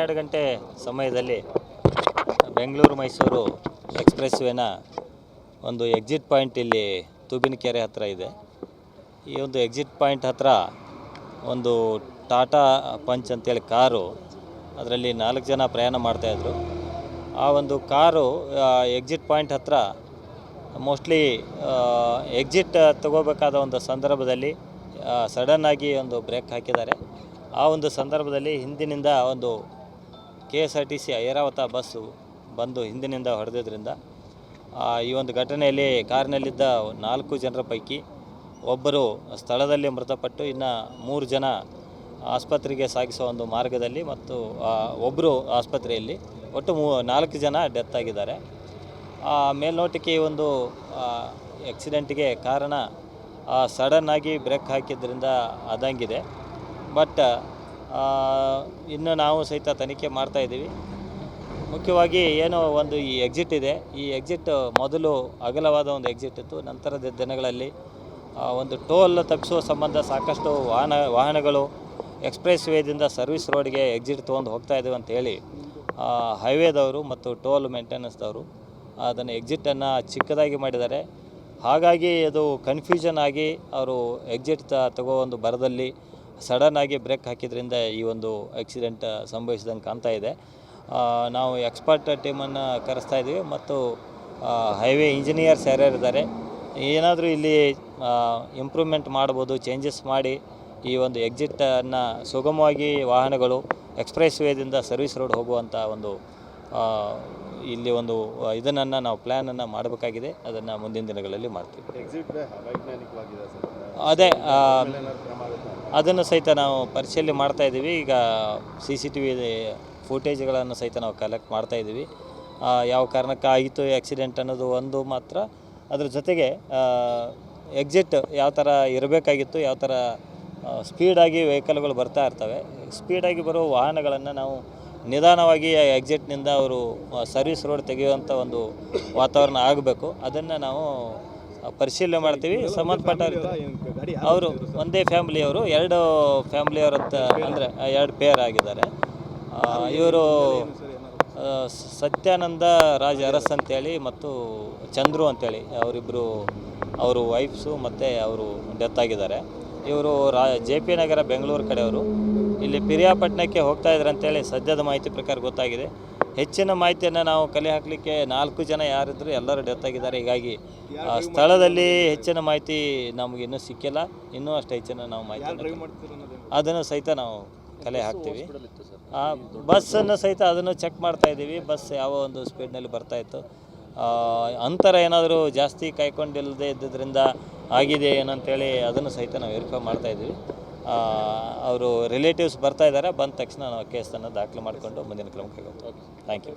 ಹನ್ನೆರಡು ಗಂಟೆ ಸಮಯದಲ್ಲಿ ಬೆಂಗಳೂರು ಮೈಸೂರು ಎಕ್ಸ್ಪ್ರೆಸ್ ವೇನ ಒಂದು ಎಕ್ಸಿಟ್ ಪಾಯಿಂಟ್ ಇಲ್ಲಿ ತೂಬಿನಕೆರೆ ಹತ್ತಿರ ಇದೆ. ಈ ಒಂದು ಎಕ್ಸಿಟ್ ಪಾಯಿಂಟ್ ಹತ್ತಿರ ಒಂದು ಟಾಟಾ ಪಂಚ್ ಅಂತೇಳಿ ಕಾರು ಅದರಲ್ಲಿ ನಾಲ್ಕು ಜನ ಪ್ರಯಾಣ ಮಾಡ್ತಾಯಿದ್ರು ಆ ಒಂದು ಕಾರು ಎಕ್ಸಿಟ್ ಪಾಯಿಂಟ್ ಹತ್ತಿರ ಮೋಸ್ಟ್ಲಿ ಎಕ್ಸಿಟ್ ತಗೋಬೇಕಾದ ಒಂದು ಸಂದರ್ಭದಲ್ಲಿ ಸಡನ್ನಾಗಿ ಒಂದು ಬ್ರೇಕ್ ಹಾಕಿದ್ದಾರೆ. ಆ ಒಂದು ಸಂದರ್ಭದಲ್ಲಿ ಹಿಂದಿನಿಂದ ಒಂದು K S R T C Airavat bus ಬಂದು ಹಿಂದಿನಿಂದ ಹೊಡೆದಿದ್ದರಿಂದ ಈ ಒಂದು ಘಟನೆಯಲ್ಲಿ ಕಾರಿನಲ್ಲಿದ್ದ ನಾಲ್ಕು ಜನರ ಪೈಕಿ ಒಬ್ಬರು ಸ್ಥಳದಲ್ಲಿ ಮೃತಪಟ್ಟು, ಇನ್ನು ಮೂರು ಜನ ಆಸ್ಪತ್ರೆಗೆ ಸಾಗಿಸುವ ಒಂದು ಮಾರ್ಗದಲ್ಲಿ ಮತ್ತು ಒಬ್ಬರು ಆಸ್ಪತ್ರೆಯಲ್ಲಿ ಒಟ್ಟು ಮೂ, ನಾಲ್ಕು ಜನ ಡೆತ್ ಆಗಿದ್ದಾರೆ. ಮೇಲ್ನೋಟಕ್ಕೆ ಈ ಒಂದು ಆಕ್ಸಿಡೆಂಟ್ಗೆ ಕಾರಣ ಸಡನ್ನಾಗಿ ಬ್ರೇಕ್ ಹಾಕಿದ್ದರಿಂದ ಅದಂಗಿದೆ. ಬಟ್ ಇನ್ನು ನಾವು ಸಹಿತ ತನಿಖೆ ಮಾಡ್ತಾ ಇದ್ದೀವಿ. ಮುಖ್ಯವಾಗಿ ಏನೋ ಒಂದು ಈ ಎಕ್ಸಿಟ್ ಇದೆ. ಈ ಎಕ್ಸಿಟ್ ಮೊದಲು ಅಗಲವಾದ ಒಂದು ಎಕ್ಸಿಟ್ ಇತ್ತು. ನಂತರದ ದಿನಗಳಲ್ಲಿ ಒಂದು ಟೋಲ್ ತಪ್ಪಿಸುವ ಸಂಬಂಧ ಸಾಕಷ್ಟು ವಾಹನ, ವಾಹನಗಳು ಎಕ್ಸ್ಪ್ರೆಸ್ ವೇದಿಂದ ಸರ್ವಿಸ್ ರೋಡ್ಗೆ ಎಕ್ಸಿಟ್ ತೊಗೊಂಡು ಹೋಗ್ತಾ ಇದ್ದೀವಿ ಅಂತ ಹೇಳಿ ಹೈವೇದವರು ಮತ್ತು ಟೋಲ್ ಮೇಂಟೆನೆನ್ಸ್ದವರು ಅದನ್ನು ಎಕ್ಸಿಟನ್ನು ಚಿಕ್ಕದಾಗಿ ಮಾಡಿದ್ದಾರೆ. ಹಾಗಾಗಿ ಅದು ಕನ್ಫ್ಯೂಷನ್ ಆಗಿ ಅವರು ಎಕ್ಸಿಟ್ ತಗೋ ಒಂದು ಬರದಲ್ಲಿ ಸಡನ್ನಾಗಿ ಬ್ರೇಕ್ ಹಾಕಿದ್ರಿಂದ ಈ ಒಂದು ಆಕ್ಸಿಡೆಂಟ್ ಸಂಭವಿಸಿದಂಗೆ ಕಾಣ್ತಾ ಇದೆ. ನಾವು ಎಕ್ಸ್ಪರ್ಟ್ ಟೀಮನ್ನು ಕರೆಸ್ತಾ ಇದ್ದೀವಿ ಮತ್ತು ಹೈವೇ ಇಂಜಿನಿಯರ್ಸ್ ಯಾರ್ಯಾರಿದ್ದಾರೆ ಏನಾದರೂ ಇಲ್ಲಿ ಇಂಪ್ರೂವ್ಮೆಂಟ್ ಮಾಡ್ಬೋದು ಚೇಂಜಸ್ ಮಾಡಿ ಈ ಒಂದು ಎಕ್ಸಿಟನ್ನು ಸುಗಮವಾಗಿ ವಾಹನಗಳು ಎಕ್ಸ್ಪ್ರೆಸ್ ವೇದಿಂದ ಸರ್ವಿಸ್ ರೋಡ್ ಹೋಗುವಂಥ ಒಂದು ಇಲ್ಲಿ ಒಂದು ಇದನ್ನು ನಾವು ಪ್ಲ್ಯಾನನ್ನು ಮಾಡಬೇಕಾಗಿದೆ. ಅದನ್ನು ಮುಂದಿನ ದಿನಗಳಲ್ಲಿ ಮಾಡ್ತೀವಿ. ಅದೇ ಅದನ್ನು ಸಹಿತ ನಾವು ಪರಿಶೀಲನೆ ಮಾಡ್ತಾ ಇದ್ದೀವಿ. ಈಗ ಸಿ ಸಿ ಟಿ ವಿ ಫುಟೇಜ್ಗಳನ್ನು ಸಹಿತ ನಾವು ಕಲೆಕ್ಟ್ ಮಾಡ್ತಾ ಇದ್ದೀವಿ. ಯಾವ ಕಾರಣಕ್ಕೆ ಆಕ್ಸಿಡೆಂಟ್ ಅನ್ನೋದು ಒಂದು ಮಾತ್ರ. ಅದ್ರ ಜೊತೆಗೆ ಎಕ್ಸಿಟ್ ಯಾವ ಥರ ಇರಬೇಕಾಗಿತ್ತು, ಯಾವ ಥರ ಸ್ಪೀಡಾಗಿ ವೆಹಿಕಲ್ಗಳು ಬರ್ತಾ ಇರ್ತವೆ. ಸ್ಪೀಡಾಗಿ ಬರೋ ವಾಹನಗಳನ್ನು ನಾವು ನಿಧಾನವಾಗಿ ಎಕ್ಸಿಟ್ನಿಂದ ಅವರು ಸರ್ವಿಸ್ ರೋಡ್ ತೆಗೆಯುವಂಥ ಒಂದು ವಾತಾವರಣ ಆಗಬೇಕು. ಅದನ್ನು ನಾವು ಪರಿಶೀಲನೆ ಮಾಡ್ತೀವಿ. ಸಂಬಂಧಪಟ್ಟ ಅವರು ಒಂದೇ ಫ್ಯಾಮಿಲಿಯವರು ಎರಡು ಫ್ಯಾಮಿಲಿಯವರಂತ ಅಂದರೆ ಎರಡು ಪೇರ್ ಆಗಿದ್ದಾರೆ. ಇವರು ಸತ್ಯಾನಂದ ರಾಜ್ ಅರಸ್ ಅಂತೇಳಿ ಮತ್ತು ಚಂದ್ರು ಅಂತೇಳಿ ಅವರಿಬ್ಬರು ಅವರು ವೈಫ್ಸು ಮತ್ತು ಅವರು ಡೆತ್ ಆಗಿದ್ದಾರೆ. ಇವರು ರಾ ಜೆ ಪಿ ನಗರ ಬೆಂಗಳೂರು ಕಡೆಯವರು. ಇಲ್ಲಿ ಪಿರಿಯಾಪಟ್ಟಣಕ್ಕೆ ಹೋಗ್ತಾ ಇದ್ದಾರೆ ಅಂತೇಳಿ ಸದ್ಯದ ಮಾಹಿತಿ ಪ್ರಕಾರ ಗೊತ್ತಾಗಿದೆ. ಹೆಚ್ಚಿನ ಮಾಹಿತಿಯನ್ನು ನಾವು ಕಲೆ ಹಾಕಲಿಕ್ಕೆ ನಾಲ್ಕು ಜನ ಯಾರಿದ್ರು ಎಲ್ಲರೂ ಡೆತ್ ಆಗಿದ್ದಾರೆ. ಹೀಗಾಗಿ ಆ, ಸ್ಥಳದಲ್ಲಿ ಹೆಚ್ಚಿನ ಮಾಹಿತಿ ನಮಗೆ ಇನ್ನೂ ಸಿಕ್ಕಿಲ್ಲ. ಇನ್ನೂ ಅಷ್ಟು ಹೆಚ್ಚಿನ ನಾವು ಮಾಹಿತಿ ಅದನ್ನು ಸಹಿತ ನಾವು ಕಲೆ ಹಾಕ್ತೀವಿ. ಆ ಬಸ್ಸನ್ನು ಸಹಿತ ಅದನ್ನು ಚೆಕ್ ಮಾಡ್ತಾ ಇದ್ದೀವಿ. ಬಸ್ ಯಾವ ಒಂದು ಸ್ಪೀಡ್ನಲ್ಲಿ ಬರ್ತಾ ಇತ್ತು. ಆ, ಅಂತರ ಏನಾದರೂ ಜಾಸ್ತಿ ಕಾಯ್ಕೊಂಡಿಲ್ಲದೆ ಇದ್ದಿದ್ದರಿಂದ ಆಗಿದೆ ಏನಂತೇಳಿ ಅದನ್ನು ಸಹಿತ ನಾವು ವೆರಿಫೈ ಮಾಡ್ತಾ ಇದ್ದೀವಿ. ಅವರು ರಿಲೇಟಿವ್ಸ್ ಬರ್ತಾ ಇದ್ದಾರೆ. ಬಂದ ತಕ್ಷಣ ನಾವು ಕೇಸನ್ನು ದಾಖಲು ಮಾಡಿಕೊಂಡು ಮುಂದಿನ ಕ್ರಮ ಹೋಗ್ತೀವಿ. Thank you